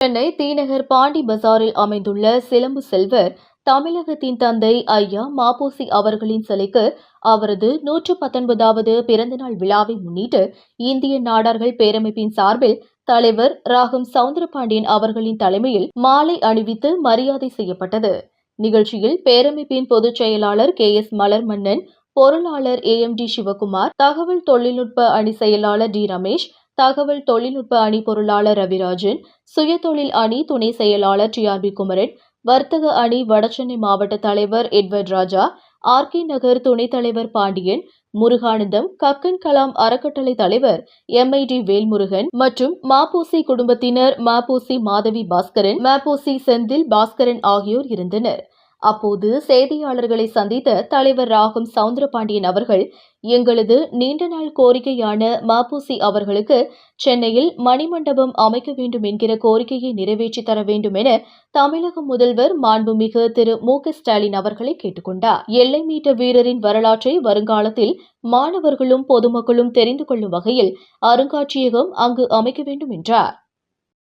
சென்னை தீநகர் பாண்டி பஜாரில் அமைந்துள்ள சிலம்பு செல்வர் தமிழகத்தின் தந்தை ஐயா மாபோசி அவர்களின் சிலைக்கு அவரது நூற்று பத்தொன்பதாவது பிறந்தநாள் விழாவை முன்னிட்டு இந்திய நாடார்கள் பேரமைப்பின் சார்பில் தலைவர் ராகம் சவுந்தரபாண்டியன் அவர்களின் தலைமையில் மாலை அணிவித்து மரியாதை செய்யப்பட்டது. நிகழ்ச்சியில் பேரமைப்பின் பொதுச் செயலாளர் கே எஸ் மலர் மன்னன் பொருளாளர் ஏ எம் டி சிவகுமார் தகவல் தொழில்நுட்ப அணி செயலாளர் டி ரமேஷ் தகவல் தொழில்நுட்ப அணி பொருளாளர் ரவிராஜன் சுயதொழில் அணி துணை செயலாளர் டி ஆர் பி குமரன் வர்த்தக அணி வடசென்னை மாவட்ட தலைவர் எட்வர்ட் ராஜா ஆர்கே நகர் துணைத் தலைவர் பாண்டியன் முருகானந்தம் கக்கன் கலாம் அறக்கட்டளை தலைவர் எம்ஐடி வேல்முருகன் மற்றும் மாப்போசி குடும்பத்தினர் மாப்போசி மாதவி பாஸ்கரன் மாப்போசி செந்தில் பாஸ்கரன் ஆகியோர் இருந்தனர். அப்போது செய்தியாளர்களை சந்தித்த தலைவர் ராகும் சவுந்தரபாண்டியன் அவர்கள் எங்களது நீண்ட நாள் கோரிக்கையான மபுசி அவர்களுக்கு சென்னையில் மணிமண்டபம் அமைக்க வேண்டும் என்கிற கோரிக்கையை நிறைவேற்றி தர வேண்டும் என தமிழக முதல்வர் மாண்புமிகு திரு மு க ஸ்டாலின் அவர்களை கேட்டுக்கொண்டார். எல்லை மீட்ட வீரரின் வரலாற்றை வருங்காலத்தில் மாணவர்களும் பொதுமக்களும் தெரிந்து கொள்ளும் வகையில் அருங்காட்சியகம் அங்கு அமைக்க வேண்டும் என்றார்.